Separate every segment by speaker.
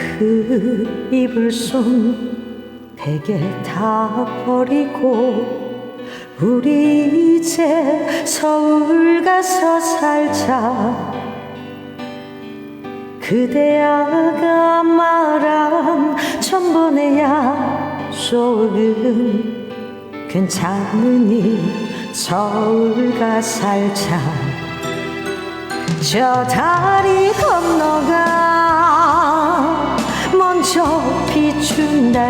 Speaker 1: 그 이불 속 베개 다 버리고 우리 이제 서울 가서 살자. 그대야가 말한 전번의 약속은 괜찮으니 서울 가 살자. 저 다리 건너가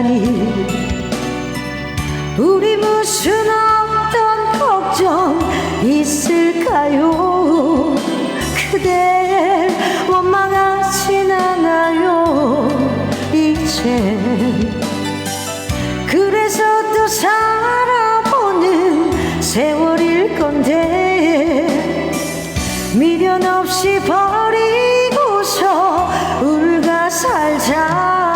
Speaker 1: 비춘다니 우리 무슨 어떤 걱정 있을까요? 그대 원망하진 않아요 이제. 그래서 또 살아보는 세월일 건데 미련 없이 버리고서 울가 살자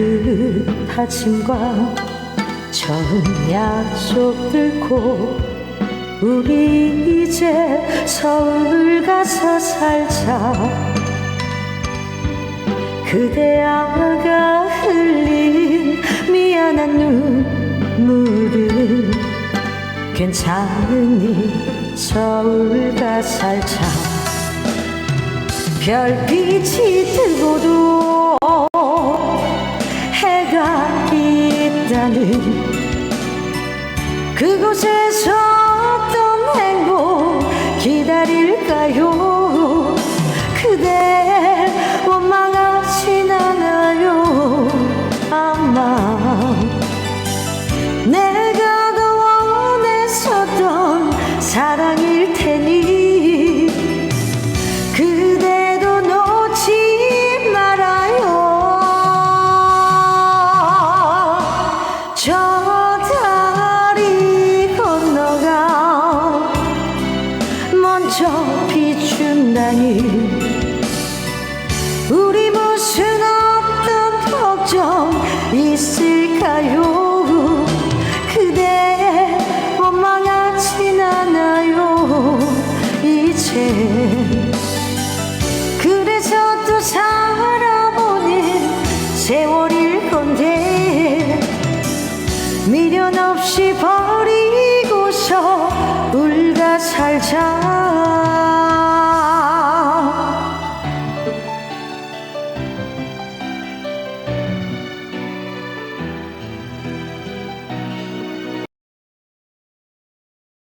Speaker 1: 그 다짐과 처음 약속 들고 우리 이제 서울 가서 살자. 그대야가 흘린 미안한 눈물은 괜찮으니 서울 가 살자. 별빛이 있다는 그곳에서 어떤 행복 기다릴까요? 그대 원망하진 않아요? 아마 내가 더 원했었던 사랑일 테니 시간이 우리 무슨 어떤 걱정 있을까요? 그대 원망하진 않아요. 이제 그래서 또 살아보는 세월일 건데 미련 없이 버리고서 울다 살자.